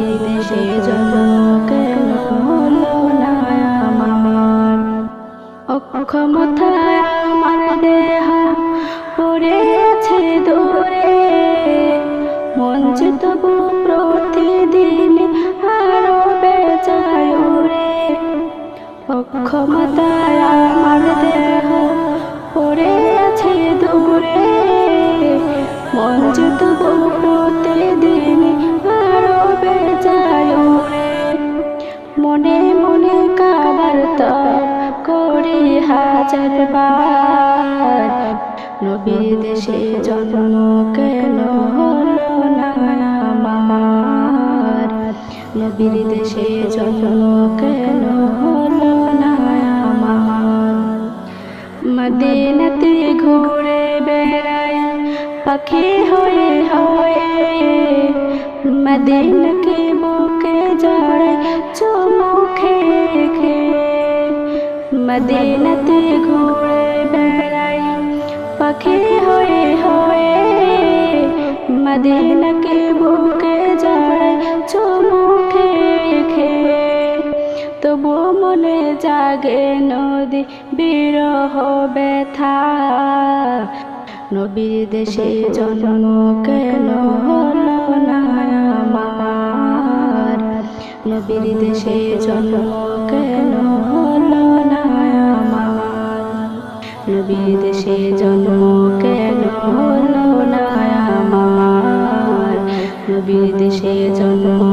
নবীর দেশে কেন হলো না আমার অক্ষমতায় আমার দেহ পড়ে আছে দূরে মন তবু প্রতিদিন আরও বেচায় উড়ে অক্ষমতায় আমার দেহ পড়ে আছে দূরে মন তবু হাজার বার। নবীর দেশে জন্ম কেন আমার? নবীর দেশে জন্ম কেন হলো না আমার? মদিনাতে ঘুরে বেড়ায় পাখি হয়ে হয়ে। মদিনকে বুকে জড়ে চুমুখে মদিনাতে ঘুরে বেড়াই, পাখি হয়ে হয়ে মদিনকে বুকে জড়ে চুমুখে খে তবু মনে জাগে নদী, বিরহ, ব্যথা। নবীর দেশে জন্ম কেন হলো না আমার? নবীর দেশে জন্ম কেন বিদেশে জন্ম কেন হলো না আমার বিদেশে জন্ম